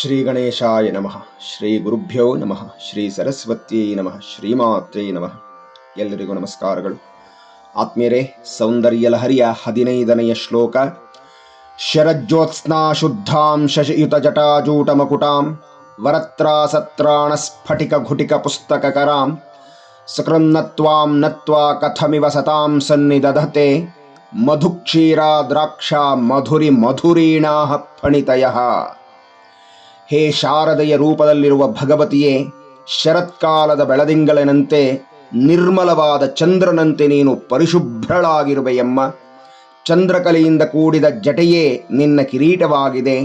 ಶ್ರೀ ಗಣೇಶಾಯ ನಮಃ. ಶ್ರೀ ಗುರುಭ್ಯೋ ನಮಃ. ಶ್ರೀ ಸರಸ್ವತ್ಯೈ ನಮಃ. ಶ್ರೀಮಾತ್ರೇ ನಮಃ. ಎಲ್ಲರಿಗೂ ನಮಸ್ಕಾರಗಳು. ಆತ್ಮೀಯರೇ, ಸೌಂದರ್ಯ ಲಹರಿಯ ಹದಿನೈದನೆಯ ಶ್ಲೋಕ. ಶರಜ್ಯೋತ್ಸ್ನಾ ಶುದ್ಧಾಂ ಶಶಿಯುತ ಜಟಾಜೂಟ ಮಕುಟಾಂ ವರತ್ರಾ ಸತ್ರಾಣ ಸ್ಫಟಿಕ ಘುಟಿಕ ಪುಸ್ತಕಕರಾಂ ಸಕೃನ್ನತ್ವಾಂ ನತ್ವಾ ಕಥಮಿವ ಸತಾಂ ಸನ್ನಿದಧತೆ ಮಧುಕ್ಷೀರಾ ದ್ರಾಕ್ಷಾ ಮಧುರಿ ಮಧುರೀಣಾ ಫಣಿತಯಃ. ಹೇ ಶಾರದೆಯ ರೂಪದಲ್ಲಿರುವ ಭಗವತಿಯೇ, ಶರತ್ಕಾಲದ ಬೆಳದಿಂಗಳನಂತೆ ನಿರ್ಮಲವಾದ ಚಂದ್ರನಂತೆ ನೀನು ಪರಿಶುಭ್ರಳಾಗಿರುವೆಯಮ್ಮ. ಚಂದ್ರಕಲೆಯಿಂದ ಕೂಡಿದ ಜಟೆಯೇ ನಿನ್ನ ಕಿರೀಟವಾಗಿದೆ.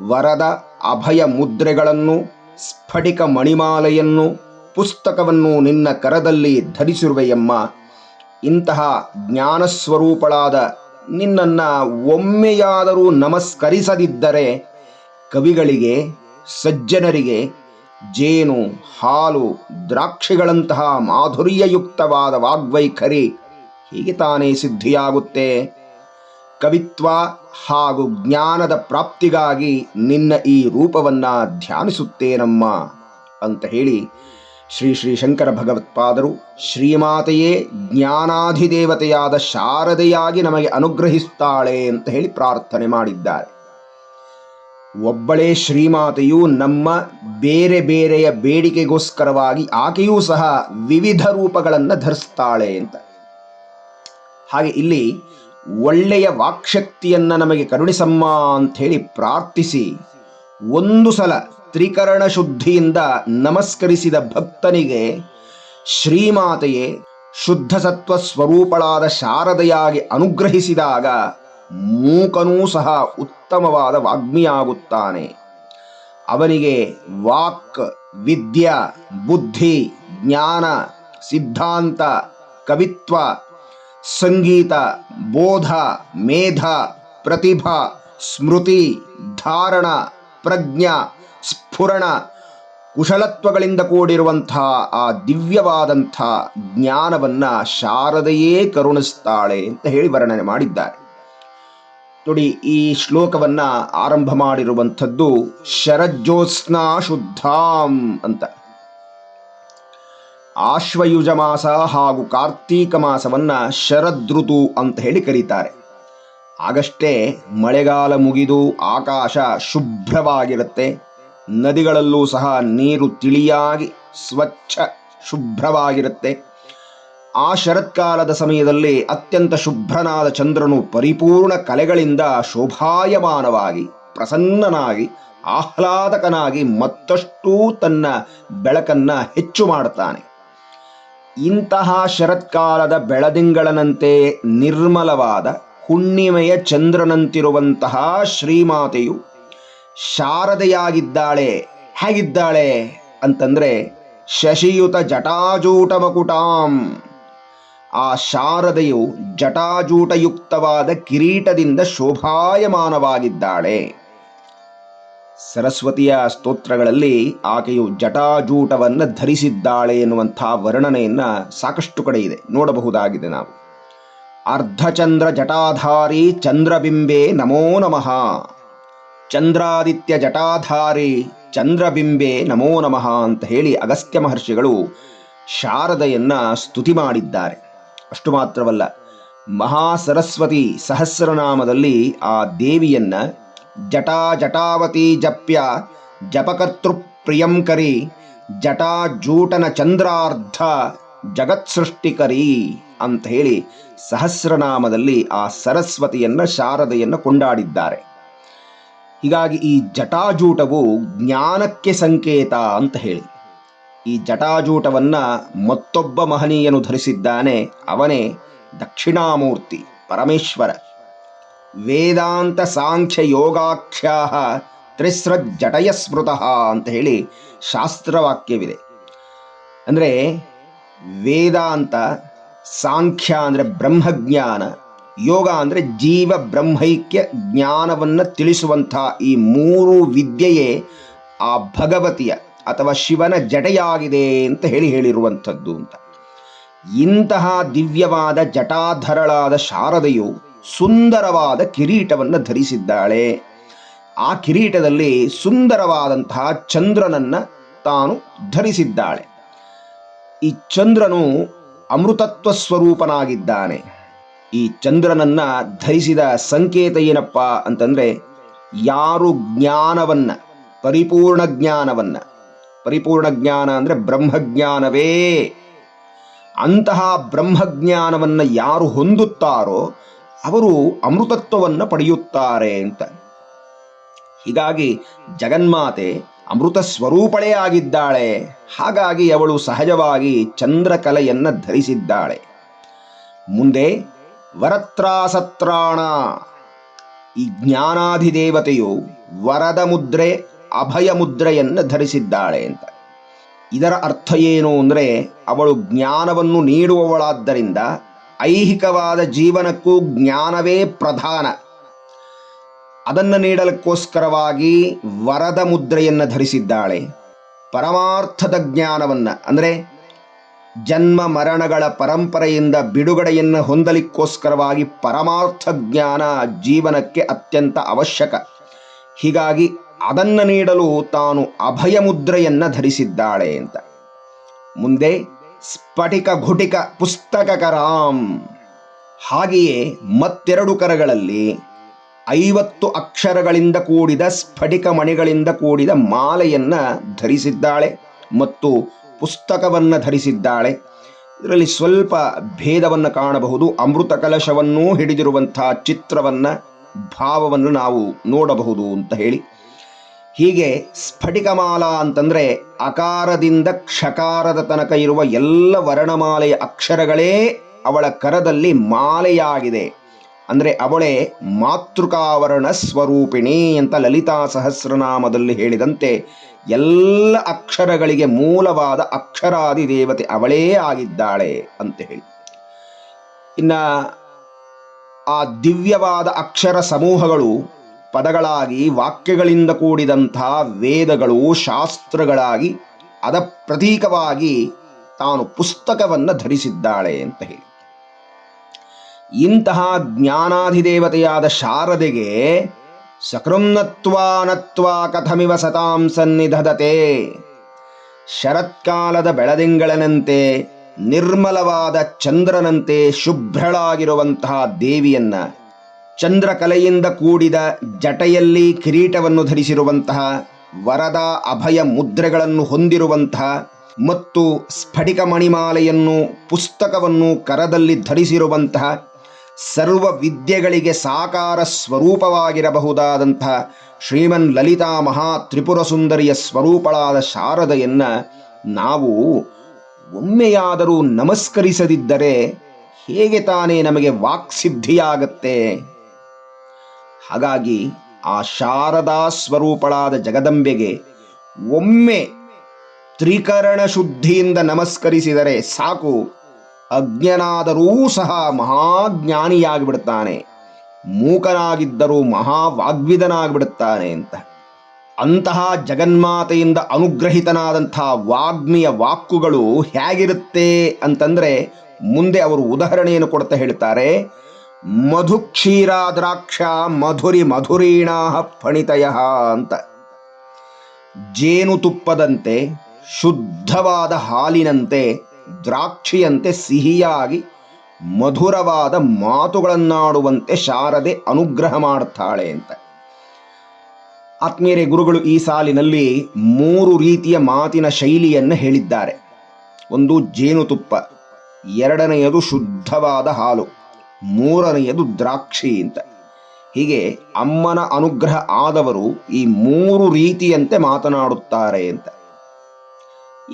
ವರದ ಅಭಯ ಮುದ್ರೆಗಳನ್ನು, ಸ್ಫಟಿಕ ಮಣಿಮಾಲೆಯನ್ನು, ಪುಸ್ತಕವನ್ನು ನಿನ್ನ ಕರದಲ್ಲಿ ಧರಿಸಿರುವೆಯಮ್ಮ. ಇಂತಹ ಜ್ಞಾನಸ್ವರೂಪಳಾದ ನಿನ್ನನ್ನು ಒಮ್ಮೆಯಾದರೂ ನಮಸ್ಕರಿಸದಿದ್ದರೆ ಕವಿಗಳಿಗೆ, ಸಜ್ಜನರಿಗೆ ಜೇನು, ಹಾಲು, ದ್ರಾಕ್ಷಿಗಳಂತಹ ಮಾಧುರ್ಯಯುಕ್ತವಾದ ವಾಗ್ವೈಖರಿ ಹೀಗೆ ತಾನೇ ಸಿದ್ಧಿಯಾಗುತ್ತೆ. ಕವಿತ್ವ ಹಾಗೂ ಜ್ಞಾನದ ಪ್ರಾಪ್ತಿಗಾಗಿ ನಿನ್ನ ಈ ರೂಪವನ್ನ ಧ್ಯಾನಿಸುತ್ತೇನಮ್ಮ ಅಂತ ಹೇಳಿ ಶ್ರೀ ಶ್ರೀ ಶಂಕರ ಭಗವತ್ಪಾದರು ಶ್ರೀಮಾತೆಯೇ ಜ್ಞಾನಾಧಿದೇವತೆಯಾದ ಶಾರದೆಯಾಗಿ ನಮಗೆ ಅನುಗ್ರಹಿಸ್ತಾಳೆ ಅಂತ ಹೇಳಿ ಪ್ರಾರ್ಥನೆ ಮಾಡಿದ್ದಾರೆ. ಒಬ್ಬಳೇ ಶ್ರೀಮಾತೆಯು ನಮ್ಮ ಬೇರೆ ಬೇರೆಯ ಬೇಡಿಕೆಗೋಸ್ಕರವಾಗಿ ಆಕೆಯೂ ಸಹ ವಿವಿಧ ರೂಪಗಳನ್ನು ಧರಿಸ್ತಾಳೆ ಅಂತ. ಹಾಗೆ ಇಲ್ಲಿ ಒಳ್ಳೆಯ ವಾಕ್ಶಕ್ತಿಯನ್ನ ನಮಗೆ ಕರುಣಿಸಮ್ಮ ಅಂತ ಹೇಳಿ ಪ್ರಾರ್ಥಿಸಿ. ಒಂದು ಸಲ ತ್ರಿಕರಣ ಶುದ್ಧಿಯಿಂದ ನಮಸ್ಕರಿಸಿದ ಭಕ್ತನಿಗೆ ಶ್ರೀಮಾತೆಯೇ ಶುದ್ಧ ಸತ್ವ ಸ್ವರೂಪಳಾದ ಶಾರದೆಯಾಗಿ ಅನುಗ್ರಹಿಸಿದಾಗ ಮೂಕನೂ ಸಹ ಉತ್ತಮವಾದ ವಾಗ್ಮಿಯಾಗುತ್ತಾನೆ. ಅವನಿಗೆ ವಾಕ್, ವಿದ್ಯಾ, ಬುದ್ಧಿ, ಜ್ಞಾನ, ಸಿದ್ಧಾಂತ, ಕವಿತ್ವ, ಸಂಗೀತ, ಬೋಧ, ಮೇಧ, ಪ್ರತಿಭಾ, ಸ್ಮೃತಿ, ಧಾರಣ, ಪ್ರಜ್ಞಾ, ಸ್ಫುರಣ ಕುಶಲತ್ವಗಳಿಂದ ಕೂಡಿರುವಂಥ ಆ ದಿವ್ಯವಾದಂಥ ಜ್ಞಾನವನ್ನ ಶಾರದೆಯೇ ಕರುಣಿಸ್ತಾಳೆ ಅಂತ ಹೇಳಿ ವರ್ಣನೆ ಮಾಡಿದ್ದಾರೆ. ನೋಡಿ, ಈ ಶ್ಲೋಕವನ್ನ ಆರಂಭ ಮಾಡಿರುವಂಥದ್ದು ಶರಜ್ಜೋತ್ಸ್ನಾ ಶುದ್ಧಾಂ ಅಂತ. ಆಶ್ವಯುಜ ಮಾಸ ಹಾಗೂ ಕಾರ್ತೀಕ ಮಾಸವನ್ನ ಶರದೃತು ಅಂತ ಹೇಳಿ ಕರೀತಾರೆ. ಆಗಷ್ಟೇ ಮಳೆಗಾಲ ಮುಗಿದು ಆಕಾಶ ಶುಭ್ರವಾಗಿರುತ್ತೆ. ನದಿಗಳಲ್ಲೂ ಸಹ ನೀರು ತಿಳಿಯಾಗಿ ಸ್ವಚ್ಛ ಶುಭ್ರವಾಗಿರುತ್ತೆ. ಆ ಶರತ್ಕಾಲದ ಸಮಯದಲ್ಲಿ ಅತ್ಯಂತ ಶುಭ್ರನಾದ ಚಂದ್ರನು ಪರಿಪೂರ್ಣ ಕಲೆಗಳಿಂದ ಶೋಭಾಯಮಾನವಾಗಿ, ಪ್ರಸನ್ನನಾಗಿ, ಆಹ್ಲಾದಕನಾಗಿ ಮತ್ತಷ್ಟು ತನ್ನ ಬೆಳಕನ್ನ ಹೆಚ್ಚು ಮಾಡುತ್ತಾನೆ. ಇಂತಹ ಶರತ್ಕಾಲದ ಬೆಳದಿಂಗಳನಂತೆ ನಿರ್ಮಲವಾದ ಹುಣ್ಣಿಮೆಯ ಚಂದ್ರನಂತಿರುವಂತಹ ಶ್ರೀಮಾತೆಯು ಶಾರದೆಯಾಗಿದ್ದಾಳೆ, ಹೇಗಿದ್ದಾಳೆ ಅಂತಂದ್ರೆ ಶಶಿಯುತ ಜಟಾಜೂಟ ಮಕುಟಾಂ ಆ ಶಾರದೆಯು ಜಟಾಜೂಟಯುಕ್ತವಾದ ಕಿರೀಟದಿಂದ ಶೋಭಾಯಮಾನವಾಗಿದ್ದಾಳೆ. ಸರಸ್ವತಿಯ ಸ್ತೋತ್ರಗಳಲ್ಲಿ ಆಕೆಯು ಜಟಾಜೂಟವನ್ನು ಧರಿಸಿದ್ದಾಳೆ ಎನ್ನುವಂಥ ವರ್ಣನೆಯನ್ನ ಸಾಕಷ್ಟು ಕಡೆ ಇದೆ. ನೋಡಬಹುದಾಗಿದೆ ನಾವು. ಅರ್ಧಚಂದ್ರ ಜಟಾಧಾರಿ ಚಂದ್ರಬಿಂಬೆ ನಮೋ ನಮಃ. ಚಂದ್ರಾದಿತ್ಯ ಜಟಾಧಾರಿ ಚಂದ್ರಬಿಂಬೆ ನಮೋ ನಮಃ ಅಂತ ಹೇಳಿ ಅಗಸ್ತ್ಯ ಮಹರ್ಷಿಗಳು ಶಾರದೆಯನ್ನ ಸ್ತುತಿ ಮಾಡಿದ್ದಾರೆ. ಅಷ್ಟು ಮಾತ್ರವಲ್ಲ ಮಹಾ ಸರಸ್ವತಿ ಸಹಸ್ರನಾಮದಲ್ಲಿ ಆ ದೇವಿಯನ್ನ ಜಟಾ ಜಟಾವತಿ ಜಪ್ಯ ಜಪಕರ್ತೃ ಪ್ರಿಯಂಕರಿ ಜಟಾಜೂಟನ ಚಂದ್ರಾರ್ಧ ಜಗತ್ಸೃಷ್ಟಿಕರಿ ಅಂತ ಹೇಳಿ ಸಹಸ್ರನಾಮದಲ್ಲಿ ಆ ಸರಸ್ವತಿಯನ್ನ ಶಾರದೆಯನ್ನು ಕೊಂಡಾಡಿದ್ದಾರೆ. ಹೀಗಾಗಿ ಈ ಜಟಾಜೂಟವು ಜ್ಞಾನಕ್ಕೆ ಸಂಕೇತ ಅಂತ ಹೇಳಿ. ಈ ಜಟಾಜೂಟವನ್ನು ಮತ್ತೊಬ್ಬ ಮಹನೀಯನು ಧರಿಸಿದ್ದಾನೆ. ಅವನೇ ದಕ್ಷಿಣಾಮೂರ್ತಿ, ಪರಮೇಶ್ವರ. ವೇದಾಂತ ಸಾಂಖ್ಯ ಯೋಗಾಖ್ಯಾ ತ್ರಿಸ್ರ ಜಟಯ ಸ್ಮೃತಃ ಅಂತ ಹೇಳಿ ಶಾಸ್ತ್ರವಾಕ್ಯವಿದೆ. ಅಂದರೆ ವೇದಾಂತ ಸಾಂಖ್ಯ ಅಂದರೆ ಬ್ರಹ್ಮಜ್ಞಾನ, ಯೋಗ ಅಂದರೆ ಜೀವ ಬ್ರಹ್ಮೈಕ್ಯ ಜ್ಞಾನವನ್ನು ತಿಳಿಸುವಂಥ ಈ ಮೂರು ವಿದ್ಯೆಯೇ ಆ ಭಗವತಿಯ ಅಥವಾ ಶಿವನ ಜಟೆಯಾಗಿದೆ ಅಂತ ಹೇಳಿ ಹೇಳಿರುವಂಥದ್ದು ಅಂತ. ಇಂತಹ ದಿವ್ಯವಾದ ಜಟಾಧರಳಾದ ಶಾರದೆಯು ಸುಂದರವಾದ ಕಿರೀಟವನ್ನು ಧರಿಸಿದ್ದಾಳೆ. ಆ ಕಿರೀಟದಲ್ಲಿ ಸುಂದರವಾದಂತಹ ಚಂದ್ರನನ್ನ ತಾನು ಧರಿಸಿದ್ದಾಳೆ. ಈ ಚಂದ್ರನು ಅಮೃತತ್ವ ಸ್ವರೂಪನಾಗಿದ್ದಾನೆ. ಈ ಚಂದ್ರನನ್ನ ಧರಿಸಿದ ಸಂಕೇತ ಏನಪ್ಪ ಅಂತಂದ್ರೆ ಯಾರು ಜ್ಞಾನವನ್ನ, ಪರಿಪೂರ್ಣ ಜ್ಞಾನವನ್ನ ಪರಿಪೂರ್ಣ ಜ್ಞಾನ ಅಂದರೆ ಬ್ರಹ್ಮಜ್ಞಾನವೇ. ಅಂತಹ ಬ್ರಹ್ಮಜ್ಞಾನವನ್ನು ಯಾರು ಹೊಂದುತ್ತಾರೋ ಅವರು ಅಮೃತತ್ವವನ್ನು ಪಡೆಯುತ್ತಾರೆ ಅಂತ. ಹೀಗಾಗಿ ಜಗನ್ಮಾತೆ ಅಮೃತ ಸ್ವರೂಪಳೇ ಆಗಿದ್ದಾಳೆ. ಹಾಗಾಗಿ ಅವಳು ಸಹಜವಾಗಿ ಚಂದ್ರಕಲೆಯನ್ನು ಧರಿಸಿದ್ದಾಳೆ. ಮುಂದೆ ವರತ್ರಾಸತ್ರಾಣ. ಈ ಜ್ಞಾನಾಧಿದೇವತೆಯು ವರದ ಮುದ್ರೆ ಅಭಯ ಮುದ್ರೆಯನ್ನು ಧರಿಸಿದ್ದಾಳೆ ಅಂತ. ಇದರ ಅರ್ಥ ಏನು ಅಂದರೆ ಅವಳು ಜ್ಞಾನವನ್ನು ನೀಡುವವಳಾದ್ದರಿಂದ ಐಹಿಕವಾದ ಜೀವನಕ್ಕೂ ಜ್ಞಾನವೇ ಪ್ರಧಾನ. ಅದನ್ನು ನೀಡಲಕ್ಕೋಸ್ಕರವಾಗಿ ವರದ ಮುದ್ರೆಯನ್ನು ಧರಿಸಿದ್ದಾಳೆ. ಪರಮಾರ್ಥದ ಜ್ಞಾನವನ್ನು ಅಂದರೆ ಜನ್ಮ ಮರಣಗಳ ಪರಂಪರೆಯಿಂದ ಬಿಡುಗಡೆಯನ್ನು ಹೊಂದಲಿಕ್ಕೋಸ್ಕರವಾಗಿ ಪರಮಾರ್ಥ ಜ್ಞಾನ ಜೀವನಕ್ಕೆ ಅತ್ಯಂತ ಅವಶ್ಯಕ. ಹೀಗಾಗಿ ಅದನ್ನು ನೀಡಲು ತಾನು ಅಭಯ ಮುದ್ರೆಯನ್ನ ಧರಿಸಿದ್ದಾಳೆ ಅಂತ. ಮುಂದೆ ಸ್ಫಟಿಕ ಘುಟಿಕ ಪುಸ್ತಕಕರಾಂ. ಹಾಗೆಯೇ ಮತ್ತೆರಡು ಕರಗಳಲ್ಲಿ ಐವತ್ತು ಅಕ್ಷರಗಳಿಂದ ಕೂಡಿದ ಸ್ಫಟಿಕ ಮಣಿಗಳಿಂದ ಕೂಡಿದ ಮಾಲೆಯನ್ನ ಧರಿಸಿದ್ದಾಳೆ ಮತ್ತು ಪುಸ್ತಕವನ್ನು ಧರಿಸಿದ್ದಾಳೆ. ಇದರಲ್ಲಿ ಸ್ವಲ್ಪ ಭೇದವನ್ನು ಕಾಣಬಹುದು. ಅಮೃತ ಕಲಶವನ್ನೂ ಹಿಡಿದಿರುವಂತಹ ಚಿತ್ರವನ್ನ ಭಾವವನ್ನು ನಾವು ನೋಡಬಹುದು ಅಂತ ಹೇಳಿ. ಹೀಗೆ ಸ್ಫಟಿಕಮಾಲಾ ಅಂತಂದ್ರೆ ಅಕಾರದಿಂದ ಕ್ಷಕಾರದ ತನಕ ಇರುವ ಎಲ್ಲ ವರ್ಣಮಾಲೆಯ ಅಕ್ಷರಗಳೇ ಅವಳ ಕರದಲ್ಲಿ ಮಾಲೆಯಾಗಿದೆ. ಅಂದರೆ ಅವಳೇ ಮಾತೃಕಾವರಣ ಸ್ವರೂಪಿಣಿ ಅಂತ ಲಲಿತಾ ಸಹಸ್ರನಾಮದಲ್ಲಿ ಹೇಳಿದಂತೆ ಎಲ್ಲ ಅಕ್ಷರಗಳಿಗೆ ಮೂಲವಾದ ಅಕ್ಷರಾದಿ ದೇವತೆ ಅವಳೇ ಆಗಿದ್ದಾಳೆ ಅಂತ ಹೇಳಿ. ಇನ್ನ ಆ ದಿವ್ಯವಾದ ಅಕ್ಷರ ಸಮೂಹಗಳು ಪದಗಳಾಗಿ, ವಾಕ್ಯಗಳಿಂದ ಕೂಡಿದಂಥ ವೇದಗಳು, ಶಾಸ್ತ್ರಗಳಾಗಿ ಅದ ಪ್ರತೀಕವಾಗಿ ತಾನು ಪುಸ್ತಕವನ್ನು ಧರಿಸಿದ್ದಾಳೆ ಅಂತ ಹೇಳಿ. ಇಂತಹ ಜ್ಞಾನಾಧಿದೇವತೆಯಾದ ಶಾರದೆಗೆ ಸಕೃಂನತ್ವಾನತ್ವ ಕಥಮಿವ ಸತಾಂ ಸನ್ನಿಧದತೆ. ಶರತ್ಕಾಲದ ಬೆಳದಿಂಗಳನಂತೆ, ನಿರ್ಮಲವಾದ ಚಂದ್ರನಂತೆ ಶುಭ್ರಳಾಗಿರುವಂತಹ ದೇವಿಯನ್ನ ಚಂದ್ರಕಲೆಯಿಂದ ಕೂಡಿದ ಜಟೆಯಲ್ಲಿ ಕಿರೀಟವನ್ನು ಧರಿಸಿರುವಂತಹ ವರದ ಅಭಯ ಮುದ್ರೆಗಳನ್ನು ಹೊಂದಿರುವಂತಹ ಮತ್ತು ಸ್ಫಟಿಕ ಮಣಿಮಾಲೆಯನ್ನು ಪುಸ್ತಕವನ್ನು ಕರದಲ್ಲಿ ಧರಿಸಿರುವಂತಹ ಸರ್ವ ವಿದ್ಯೆಗಳಿಗೆ ಸಾಕಾರ ಸ್ವರೂಪವಾಗಿರಬಹುದಾದಂತಹ ಶ್ರೀಮನ್ ಲಲಿತಾ ಮಹಾ ತ್ರಿಪುರ ಸುಂದರಿಯ ಸ್ವರೂಪಳಾದ ಶಾರದೆಯನ್ನ ನಾವು ಒಮ್ಮೆಯಾದರೂ ನಮಸ್ಕರಿಸದಿದ್ದರೆ ಹೇಗೆ ತಾನೇ ನಮಗೆ ವಾಕ್ಸಿದ್ಧಿಯಾಗತ್ತೆ? ಹಾಗಾಗಿ ಆ ಶಾರದಾ ಸ್ವರೂಪಳಾದ ಜಗದಂಬೆಗೆ ಒಮ್ಮೆ ತ್ರಿಕರಣ ಶುದ್ಧಿಯಿಂದ ನಮಸ್ಕರಿಸಿದರೆ ಸಾಕು, ಅಜ್ಞನಾದರೂ ಸಹ ಮಹಾಜ್ಞಾನಿಯಾಗಿಬಿಡುತ್ತಾನೆ, ಮೂಕನಾಗಿದ್ದರೂ ಮಹಾವಾಗ್ವಿದನಾಗಿಬಿಡುತ್ತಾನೆ ಅಂತ. ಅಂತಹ ಜಗನ್ಮಾತೆಯಿಂದ ಅನುಗ್ರಹಿತನಾದಂತಹ ವಾಗ್ಮಿಯ ವಾಕ್ಕುಗಳು ಹೇಗಿರುತ್ತೆ ಅಂತಂದ್ರೆ ಮುಂದೆ ಅವರು ಉದಾಹರಣೆಯನ್ನು ಕೊಡ್ತಾ ಹೇಳ್ತಾರೆ. ಮಧು ಕ್ಷೀರಾದ್ರಾಕ್ಷ ಮಧುರಿ ಮಧುರೀಣಾ ಫಣಿತಯ ಅಂತ. ಜೇನುತುಪ್ಪದಂತೆ ಶುದ್ಧವಾದ ಹಾಲಿನಂತೆ, ದ್ರಾಕ್ಷಿಯಂತೆ ಸಿಹಿಯಾಗಿ ಮಧುರವಾದ ಮಾತುಗಳನ್ನಾಡುವಂತೆ ಶಾರದೆ ಅನುಗ್ರಹ ಮಾಡ್ತಾಳೆ ಅಂತ. ಆತ್ಮೀಯರೇ, ಗುರುಗಳು ಈ ಸಾಲಿನಲ್ಲಿ ಮೂರು ರೀತಿಯ ಮಾತಿನ ಶೈಲಿಯನ್ನು ಹೇಳಿದ್ದಾರೆ. ಒಂದು ಜೇನುತುಪ್ಪ ಎರಡನೆಯದು ಶುದ್ಧವಾದ ಹಾಲು. ಮೂರನೆಯದು ದ್ರಾಕ್ಷಿ ಅಂತ. ಹೀಗೆ ಅಮ್ಮನ ಅನುಗ್ರಹ ಆದವರು ಈ ಮೂರು ರೀತಿಯಂತೆ ಮಾತನಾಡುತ್ತಾರೆ ಅಂತ.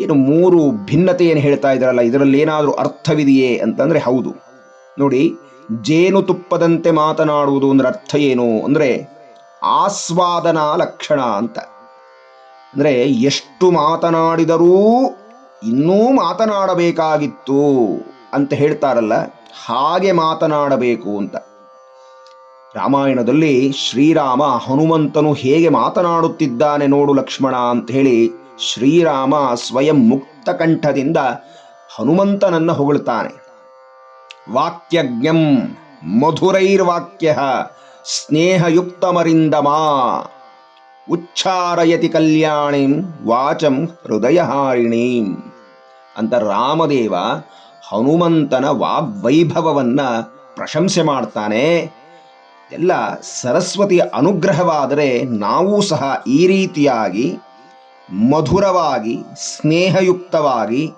ಏನು ಮೂರು ಭಿನ್ನತೆಯನ್ನು ಹೇಳ್ತಾ ಇದ್ದಾರಲ್ಲ, ಇದರಲ್ಲಿ ಏನಾದರೂ ಅರ್ಥವಿದೆಯೇ ಅಂತಂದ್ರೆ ಹೌದು. ನೋಡಿ ಜೇನುತುಪ್ಪದಂತೆ ಮಾತನಾಡುವುದು ಅಂದ್ರೆ ಅರ್ಥ ಏನು ಅಂದ್ರೆ ಆಸ್ವಾದನಾ ಲಕ್ಷಣ ಅಂತ. ಅಂದ್ರೆ ಎಷ್ಟು ಮಾತನಾಡಿದರೂ ಇನ್ನೂ ಮಾತನಾಡಬೇಕಾಗಿತ್ತು ಅಂತ ಹೇಳ್ತಾರಲ್ಲ ಹಾಗೆ ಮಾತನಾಡಬೇಕು ಅಂತ. ರಾಮಾಯಣದಲ್ಲಿ ಶ್ರೀರಾಮ ಹನುಮಂತನು ಹೇಗೆ ಮಾತನಾಡುತ್ತಿದ್ದಾನೆ ನೋಡು ಲಕ್ಷ್ಮಣ ಅಂತ ಹೇಳಿ ಶ್ರೀರಾಮ ಸ್ವಯಂ ಮುಕ್ತ ಕಂಠದಿಂದ ಹನುಮಂತನನ್ನ ಹೊಗಳುತ್ತಾನೆ ವಾಕ್ಯಜ್ಞಂ ಮಧುರೈರ್ವಾಕ್ಯ ಸ್ನೇಹಯುಕ್ತಮರಿಂದಮ ಉಚ್ಚಾರಯತಿ ಕಲ್ಯಾಣಿಂ ವಾಚಂ ಹೃದಯಹಾರಿಣೀಂ. ಅಂತ ರಾಮದೇವ ಹನುಮಂತನ ವಾಗ್ವೈಭವವನ್ನ ಪ್ರಶಂಸೆ ಮಾಡ್ತಾನೆ. ಎಲ್ಲ ಸರಸ್ವತಿಯ ಅನುಗ್ರಹವಾದರೆ ನಾವೂ ಸಹ ಈ ರೀತಿಯಾಗಿ ಮಧುರವಾಗಿ, ಸ್ನೇಹಯುಕ್ತವಾಗಿ,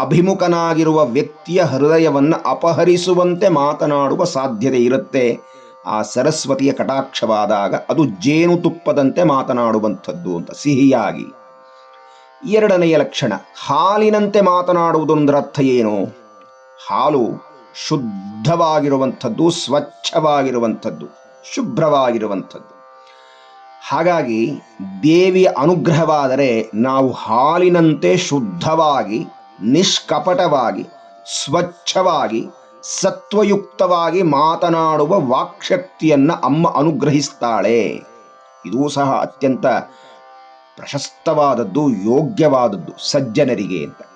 ಅಭಿಮುಖನಾಗಿರುವ ವ್ಯಕ್ತಿಯ ಹೃದಯವನ್ನು ಅಪಹರಿಸುವಂತೆ ಮಾತನಾಡುವ ಸಾಧ್ಯತೆ ಇರುತ್ತೆ. ಆ ಸರಸ್ವತಿಯ ಕಟಾಕ್ಷವಾದಾಗ ಅದು ಜೇನುತುಪ್ಪದಂತೆ ಮಾತನಾಡುವಂಥದ್ದು ಅಂತ ಸಿಹಿಯಾಗಿ. ಎರಡನೆಯ ಲಕ್ಷಣ, ಹಾಲಿನಂತೆ ಮಾತನಾಡುವುದೊಂದರ ಅರ್ಥ ಏನು? ಹಾಲು ಶುದ್ಧವಾಗಿರುವಂಥದ್ದು, ಸ್ವಚ್ಛವಾಗಿರುವಂಥದ್ದು, ಶುಭ್ರವಾಗಿರುವಂಥದ್ದು. ಹಾಗಾಗಿ ದೇವಿಯ ಅನುಗ್ರಹವಾದರೆ ನಾವು ಹಾಲಿನಂತೆ ಶುದ್ಧವಾಗಿ, ನಿಷ್ಕಪಟವಾಗಿ, ಸ್ವಚ್ಛವಾಗಿ, ಸತ್ವಯುಕ್ತವಾಗಿ ಮಾತನಾಡುವ ವಾಕ್ಶಕ್ತಿಯನ್ನು ಅಮ್ಮ ಅನುಗ್ರಹಿಸ್ತಾಳೆ. ಇದೂ ಸಹ ಅತ್ಯಂತ ಪ್ರಶಸ್ತವಾದದ್ದು, ಯೋಗ್ಯವಾದದ್ದು ಸಜ್ಜನರಿಗೆ ಅಂತ.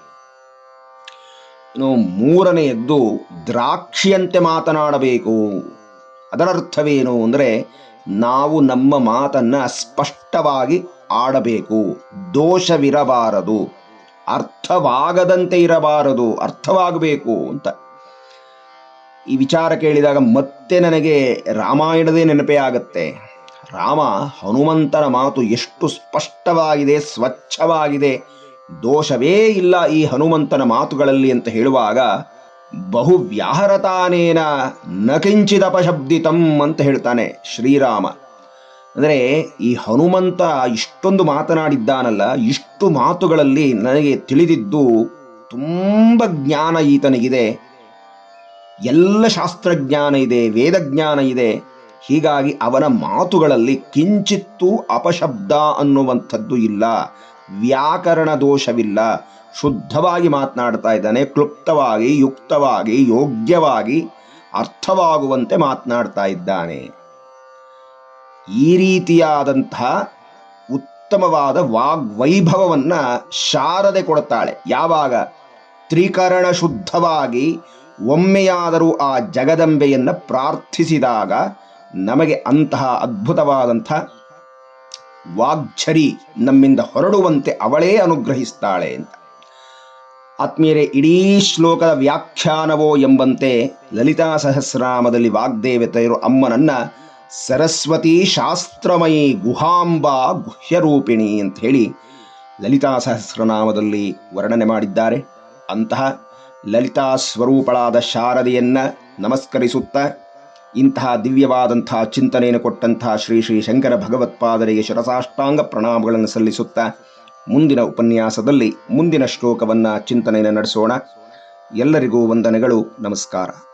ಇನ್ನು ಮೂರನೆಯದ್ದು ದ್ರಾಕ್ಷಿಯಂತೆ ಮಾತನಾಡಬೇಕು. ಅದರ ಅರ್ಥವೇನು ಅಂದರೆ ನಾವು ನಮ್ಮ ಮಾತನ್ನ ಸ್ಪಷ್ಟವಾಗಿ ಆಡಬೇಕು. ದೋಷವಿರಬಾರದು. ಅರ್ಥವಾಗದಂತೆ ಇರಬಾರದು. ಅರ್ಥವಾಗಬೇಕು ಅಂತ. ಈ ವಿಚಾರ ಕೇಳಿದಾಗ ಮತ್ತೆ ನನಗೆ ರಾಮಾಯಣದೇ ನೆನಪೇ ಆಗುತ್ತೆ. ರಾಮ ಹನುಮಂತನ ಮಾತು ಎಷ್ಟು ಸ್ಪಷ್ಟವಾಗಿದೆ, ಸ್ವಚ್ಛವಾಗಿದೆ. ದೋಷವೇ ಇಲ್ಲ ಈ ಹನುಮಂತನ ಮಾತುಗಳಲ್ಲಿ ಅಂತ ಹೇಳುವಾಗ ಬಹು ವ್ಯಾಹರತಾನೇನ ನಕಿಂಚಿದಪಶಬ್ದಿತಂ ಅಂತ ಹೇಳ್ತಾನೆ ಶ್ರೀರಾಮ. ಅಂದರೆ ಈ ಹನುಮಂತ ಇಷ್ಟೊಂದು ಮಾತನಾಡಿದ್ದಾನಲ್ಲ, ಇಷ್ಟು ಮಾತುಗಳಲ್ಲಿ ನನಗೆ ತಿಳಿದಿದ್ದು ತುಂಬ ಜ್ಞಾನ ಈತನಿಗಿದೆ. ಎಲ್ಲ ಶಾಸ್ತ್ರಜ್ಞಾನ ಇದೆ, ವೇದಜ್ಞಾನ ಇದೆ. ಹೀಗಾಗಿ ಅವನ ಮಾತುಗಳಲ್ಲಿ ಕಿಂಚಿತ್ತೂ ಅಪಶಬ್ದ ಅನ್ನುವಂಥದ್ದು ಇಲ್ಲ. ವ್ಯಾಕರಣ ದೋಷವಿಲ್ಲ. ಶುದ್ಧವಾಗಿ ಮಾತನಾಡ್ತಾ ಇದ್ದಾನೆ, ಕ್ಲುಪ್ತವಾಗಿ, ಯುಕ್ತವಾಗಿ, ಯೋಗ್ಯವಾಗಿ, ಅರ್ಥವಾಗುವಂತೆ ಮಾತನಾಡ್ತಾ ಇದ್ದಾನೆ. ಈ ರೀತಿಯಾದಂತಹ ಉತ್ತಮವಾದ ವಾಗ್ವೈಭವವನ್ನು ಶಾರದೆ ಕೊಡ್ತಾಳೆ ಯಾವಾಗ? ತ್ರಿಕರಣ ಶುದ್ಧವಾಗಿ ಒಮ್ಮೆಯಾದರೂ ಆ ಜಗದಂಬೆಯನ್ನು ಪ್ರಾರ್ಥಿಸಿದಾಗ ನಮಗೆ ಅಂತಹ ಅದ್ಭುತವಾದಂಥ ವಾಗ್ಛರಿ ನಮ್ಮಿಂದ ಹೊರಡುವಂತೆ ಅವಳೇ ಅನುಗ್ರಹಿಸ್ತಾಳೆ ಅಂತ. ಆತ್ಮೀಯರೇ, ಇಡೀ ಶ್ಲೋಕದ ವ್ಯಾಖ್ಯಾನವೋ ಎಂಬಂತೆ ಲಲಿತಾ ಸಹಸ್ರಾಮದಲ್ಲಿ ವಾಗ್ದೇವತೆಯರು ಅಮ್ಮನನ್ನ ಸರಸ್ವತಿ ಶಾಸ್ತ್ರಮಯಿ ಗುಹಾಂಬಾ ಗುಹ್ಯರೂಪಿಣಿ ಅಂತ ಹೇಳಿ ಲಲಿತಾ ಸಹಸ್ರನಾಮದಲ್ಲಿ ವರ್ಣನೆ ಮಾಡಿದ್ದಾರೆ. ಅಂತಹ ಲಲಿತಾ ಸ್ವರೂಪಳಾದ ಶಾರದೆಯನ್ನ ನಮಸ್ಕರಿಸುತ್ತಾ ಇಂತಹ ದಿವ್ಯವಾದಂತಹ ಚಿಂತನೆಯನ್ನು ಕೊಟ್ಟಂತಹ ಶ್ರೀ ಶ್ರೀ ಶಂಕರ ಭಗವತ್ಪಾದರಿಗೆ ಶಿರಸಾಷ್ಟಾಂಗ ಪ್ರಣಾಮಗಳನ್ನು ಸಲ್ಲಿಸುತ್ತಾ ಮುಂದಿನ ಉಪನ್ಯಾಸದಲ್ಲಿ ಮುಂದಿನ ಶ್ಲೋಕವನ್ನು ಚಿಂತನೆಯನ್ನು ನಡೆಸೋಣ. ಎಲ್ಲರಿಗೂ ವಂದನೆಗಳು. ನಮಸ್ಕಾರ.